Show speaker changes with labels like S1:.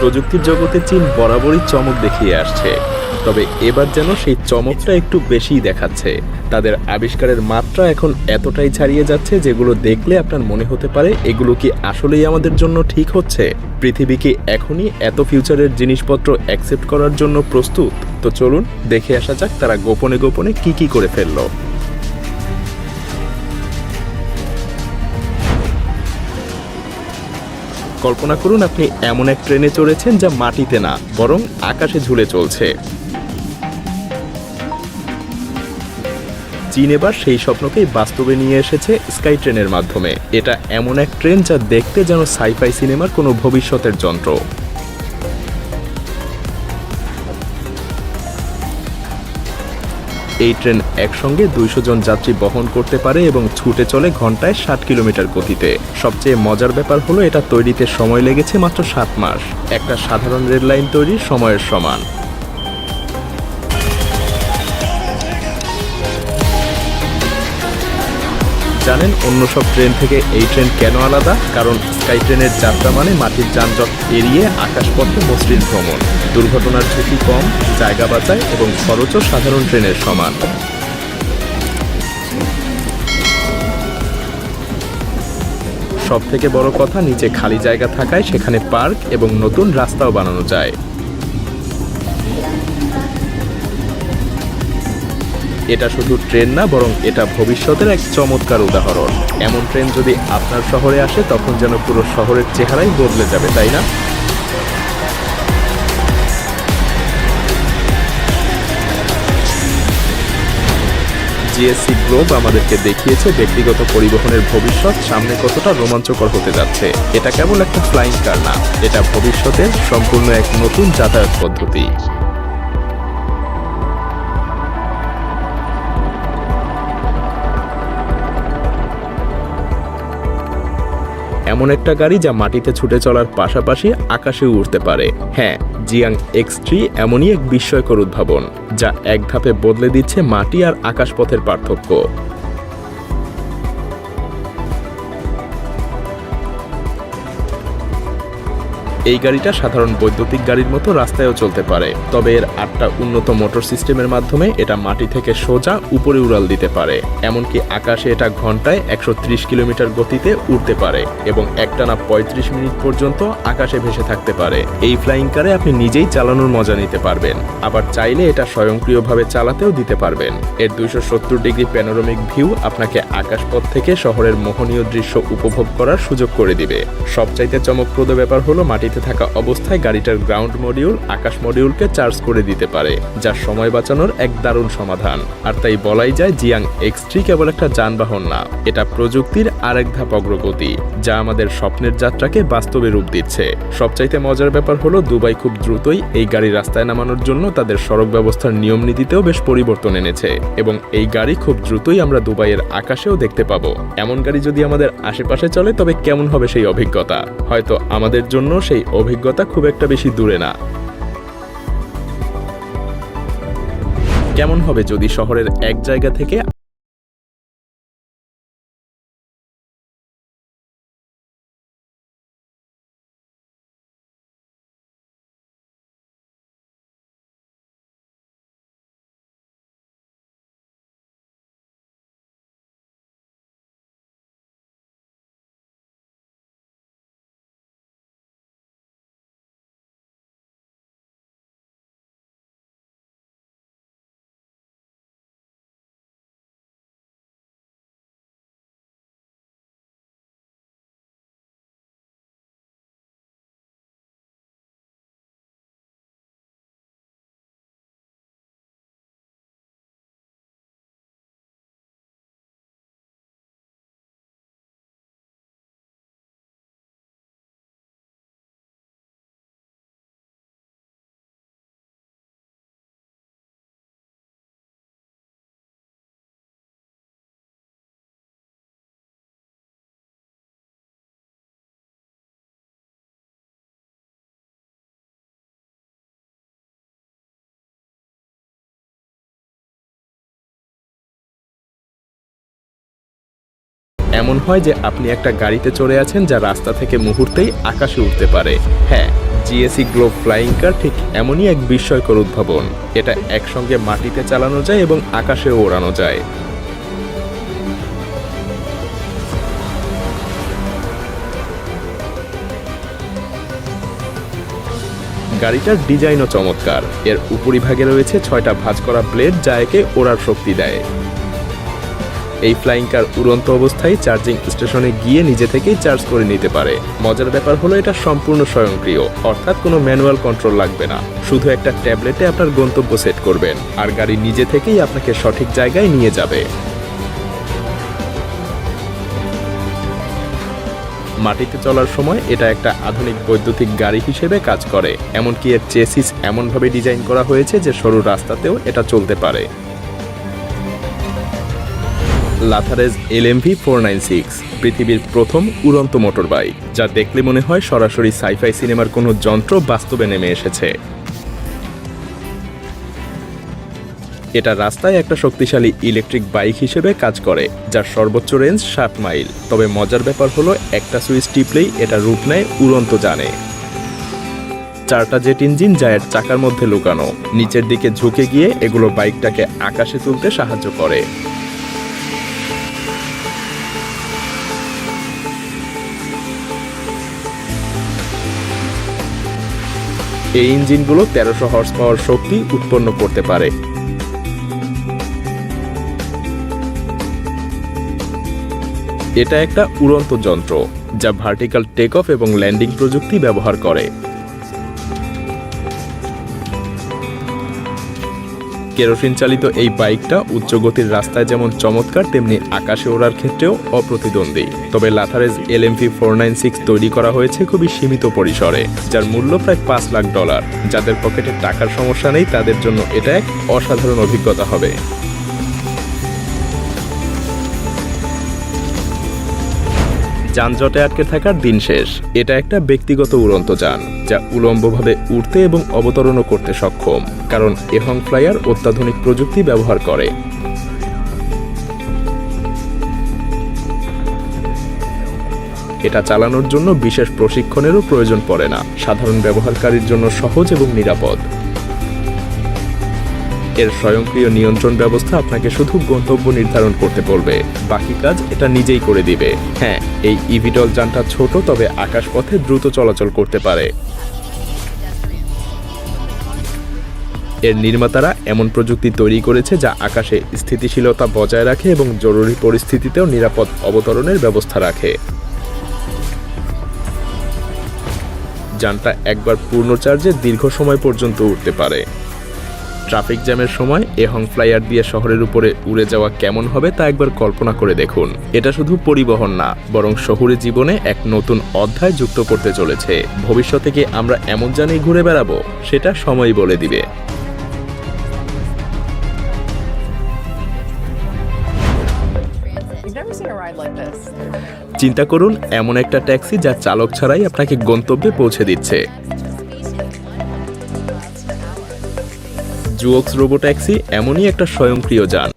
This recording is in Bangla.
S1: প্রযুক্তির জগতে চীন বরাবরই চমক দেখিয়ে আসছে। তবে এবার যেন সেই চমকটা একটু বেশিই দেখাচ্ছে। তাদের আবিষ্কারের মাত্রা এখন এতটাই ছাড়িয়ে যাচ্ছে যেগুলো দেখলে আপনার মনে হতে পারে এগুলো কি আসলেই আমাদের জন্য ঠিক হচ্ছে? পৃথিবী কি এখনই এত ফিউচারের জিনিসপত্র অ্যাকসেপ্ট করার জন্য প্রস্তুত? তো চলুন দেখে আসা যাক তারা গোপনে গোপনে কি কি করে ফেলল। কল্পনা করুন আপনি এমন এক ট্রেনে চড়েছেন যা মাটিতে না, বরং আকাশে ঝুলে চলছে। চীন এবার সেই স্বপ্নকেই বাস্তবে নিয়ে এসেছে স্কাই ট্রেনের মাধ্যমে। এটা এমন এক ট্রেন যা দেখতে যেন সাইফাই সিনেমার কোনো ভবিষ্যতের যন্ত্র। এই ট্রেন একসঙ্গে দুইশো জন যাত্রী বহন করতে পারে এবং ছুটে চলে ঘন্টায় ষাট কিলোমিটার গতিতে। সবচেয়ে মজার ব্যাপার হলো, এটা তৈরিতে সময় লেগেছে মাত্র সাত মাস। একটা সাধারণ রেল লাইন সময়ের সমান। জানেন, অন্য সব ট্রেন থেকে এই ট্রেন কেন আলাদা? কারণ স্কাই ট্রেনের যাত্রা মানে মাটির যানজট এড়িয়ে আকাশপথে মসৃণ ভ্রমণ। দুর্ঘটনার ঝুঁকি কম, জায়গা বাঁচায় এবং খরচও সাধারণ ট্রেনের সমান। সব থেকে বড় কথা, নিচে খালি জায়গা থাকায় সেখানে পার্ক এবং নতুন রাস্তাও বানানো যায়। এটা শুধু ট্রেন না, বরং এটা ভবিষ্যতের এক চমৎকার উদাহরণ। এমন ট্রেন যদি আপনার শহরে আসে, তখন যেন পুরো শহরের চেহারাই বদলে যাবে, তাই না? জিএসসি গ্লোব আমাদেরকে দেখিয়েছে ব্যক্তিগত পরিবহনের ভবিষ্যৎ সামনে কতটা রোমাঞ্চকর হতে যাচ্ছে। এটা কেবল একটা ফ্লাইং কার না, এটা ভবিষ্যতের সম্পূর্ণ এক নতুন যাতায়াত পদ্ধতি। এমন একটা গাড়ি যা মাটিতে ছুটে চলার পাশাপাশি আকাশে উড়তে পারে। হ্যাঁ জিয়াং এক্স থ্রি এমনই এক বিস্ময়কর উদ্ভাবন, যা এক ধাপে বদলে দিচ্ছে মাটি আর আকাশপথের পার্থক্য। এই গাড়িটা সাধারণ বৈদ্যুতিক গাড়ির মতো রাস্তায়ও চলতে পারে। তবে এর আটটা উন্নত মোটর সিস্টেমের মাধ্যমে এটা মাটি থেকে সোজা উপরে উড়াল দিতে পারে। এমনকি আকাশে এটা ঘন্টায় একশো ত্রিশ কিলোমিটার গতিতে উড়তে পারে এবং একটানা পঁয়ত্রিশ মিনিট পর্যন্ত আকাশে ভেসে থাকতে পারে। এই ফ্লাইং কারে আপনি নিজেই চালানোর মজা নিতে পারবেন। আবার চাইলে এটা স্বয়ংক্রিয়ভাবে চালাতেও দিতে পারবেন। এর দুইশো সত্তর ডিগ্রি প্যানোরামিক ভিউ আপনাকে আকাশপথ থেকে শহরের মোহনীয় দৃশ্য উপভোগ করার সুযোগ করে দিবে। সবচাইতে চমকপ্রদ ব্যাপার হলো মাটিতে থাকা অবস্থায় গাড়িটার গ্রাউন্ড মডিউল, আকাশ মডিউলকে চার্জ করে দিতে পারে, যা সময় বাঁচানোর এক দারুণ সমাধান। আর তাই বলাই যায় জিয়াং এক্স থ্রি কেবল একটা যানবাহন না, এটা প্রযুক্তির আরেক ধাপ অগ্রগতি। যা আমাদের স্বপ্নের যাত্রাকে বাস্তবে রূপ দিচ্ছে। সবচাইতে মজার ব্যাপার হলো দুবাই খুব দ্রুতই এই গাড়ি রাস্তায় নামানোর জন্য তাদের সড়ক ব্যবস্থার নিয়ম নীতিতেও বেশ পরিবর্তন এনেছে এবং এই গাড়ি খুব দ্রুতই আমরা দুবাইয়ের আকাশেও দেখতে পাবো। এমন গাড়ি যদি আমাদের আশেপাশে চলে, তবে কেমন হবে সেই অভিজ্ঞতা? হয়তো আমাদের জন্য সেই অভিজ্ঞতা খুব একটা বেশি দূরে না। কেমন হবে যদি শহরের এক জায়গা থেকে এমন হয় যে আপনি একটা গাড়িতে চড়ে আছেন যা রাস্তা থেকে মুহূর্তেই আকাশে উঠতে পারে। হ্যাঁ জিএসি গ্লোব ফ্লাইং কার ঠিক এমনই এক বিস্ময়কর উদ্ভাবন। এটা একসঙ্গে মাটিতে চালানো যায় এবং আকাশেও ওড়ানো যায়। গাড়িটার ডিজাইনও চমৎকার। এর উপরিভাগে রয়েছে ছয়টা ভাঁজ করা ব্লেড যা একে ওড়ার শক্তি দেয়। এই ফ্লাইং কার উড়ন্ত অবস্থায় চার্জিং স্টেশনে গিয়ে নিজে থেকেই চার্জ করে নিতে পারে। মজার ব্যাপার হলো এটা সম্পূর্ণ স্বয়ংক্রিয়, অর্থাৎ কোনো ম্যানুয়াল কন্ট্রোল লাগবে না। শুধু একটা ট্যাবলেটে আপনার গন্তব্য সেট করবেন, আর গাড়ি নিজে থেকেই আপনাকে সঠিক জায়গায় নিয়ে যাবে। মাটিতে চলার সময় এটা একটা আধুনিক বৈদ্যুতিক গাড়ি হিসেবে কাজ করে, এমনকি এর চেসিস এমনভাবে ডিজাইন করা হয়েছে যে সরু রাস্তাতেও এটা চলতে পারে। Lazareth L LMV four nine six, পৃথিবীর প্রথম উড়ন্ত মোটর বাইক যা দেখলে মনে হয় সরাসরি সাইফাই সিনেমার কোনো যন্ত্র বাস্তবে নেমে এসেছে। এটা রাস্তায় একটা শক্তিশালী ইলেকট্রিক বাইক হিসেবে কাজ করে, যার সর্বোচ্চ রেঞ্জ ষাট মাইল। তবে মজার ব্যাপার হলো, একটা সুইচ টিপলেই এটা রূপ নেয় উড়ন্ত জানে চারটা জেট ইঞ্জিন যা এর চাকার মধ্যে লুকানো, নিচের দিকে ঝুঁকে গিয়ে এগুলো বাইকটাকে আকাশে তুলতে সাহায্য করে। এই ইঞ্জিনগুলো তেরোশো হর্স পাওয়ার শক্তি উৎপন্ন করতে পারে। এটা একটা উড়ন্ত যন্ত্র যা ভার্টিক্যাল টেক অফ এবং ল্যান্ডিং প্রযুক্তি ব্যবহার করে। কেরোসিন চালিত এই বাইকটা উচ্চ গতির রাস্তায় যেমন চমৎকার, তেমনি আকাশে ওড়ার ক্ষেত্রেও অপ্রতিদ্বন্দ্বী। তবে Lazareth L four nine six তৈরি করা হয়েছে খুবই সীমিত পরিসরে, যার মূল্য প্রায় পাঁচ লাখ ডলার। যাদের পকেটে টাকার সমস্যা নেই, তাদের জন্য এটা এক অসাধারণ অভিজ্ঞতা হবে। যানজটে আটকে থাকার দিন শেষ। এটা একটা ব্যক্তিগত উড়ন্ত যান, যা উলম্বভাবে উঠতে এবং অবতরণও করতে সক্ষম, কারণ এহং ফ্লাইয়ার অত্যাধুনিক প্রযুক্তি ব্যবহার করে। এটা চালানোর জন্য বিশেষ প্রশিক্ষণেরও প্রয়োজন পড়ে না। সাধারণ ব্যবহারকারীর জন্য সহজ এবং নিরাপদ। এর স্বয়ংক্রিয় নিয়ন্ত্রণ ব্যবস্থা আপনাকে শুধু গন্তব্য নির্ধারণ করতে বলবে। বাকি কাজ এটা নিজেই করে দিবে। হ্যাঁ এই ইভিডল যানটা ছোট, তবে আকাশপথে দ্রুত চলাচল করতে পারে। এর নির্মাতারা এমন প্রযুক্তি তৈরি করেছে যা আকাশে স্থিতিশীলতা বজায় রাখে এবং জরুরি পরিস্থিতিতেও নিরাপদ অবতরণের ব্যবস্থা রাখে। যানটা একবার পূর্ণ চার্জে দীর্ঘ সময় পর্যন্ত উঠতে পারে। ট্রাফিক জ্যামের সময় এহং ফ্লাইয়ার দিয়ে শহরের উপরে উড়ে যাওয়া কেমন হবে তা একবার কল্পনা করে দেখুন। এটা শুধু পরিবহন না বরং শহুরে জীবনে এক নতুন অধ্যায় যুক্ত করতে চলেছে। ভবিষ্যতে কি আমরা এমন জানেই ঘুরে বেড়াবো? সেটা সময় বলে দিবে. চিন্তা করুন এমন একটা ট্যাক্সি যা চালক ছাড়াই আপনাকে গন্তব্যে পৌঁছে দিচ্ছে। জুওক্স রোবো ট্যাক্সি এমনই একটা স্বয়ংক্রিয় যান।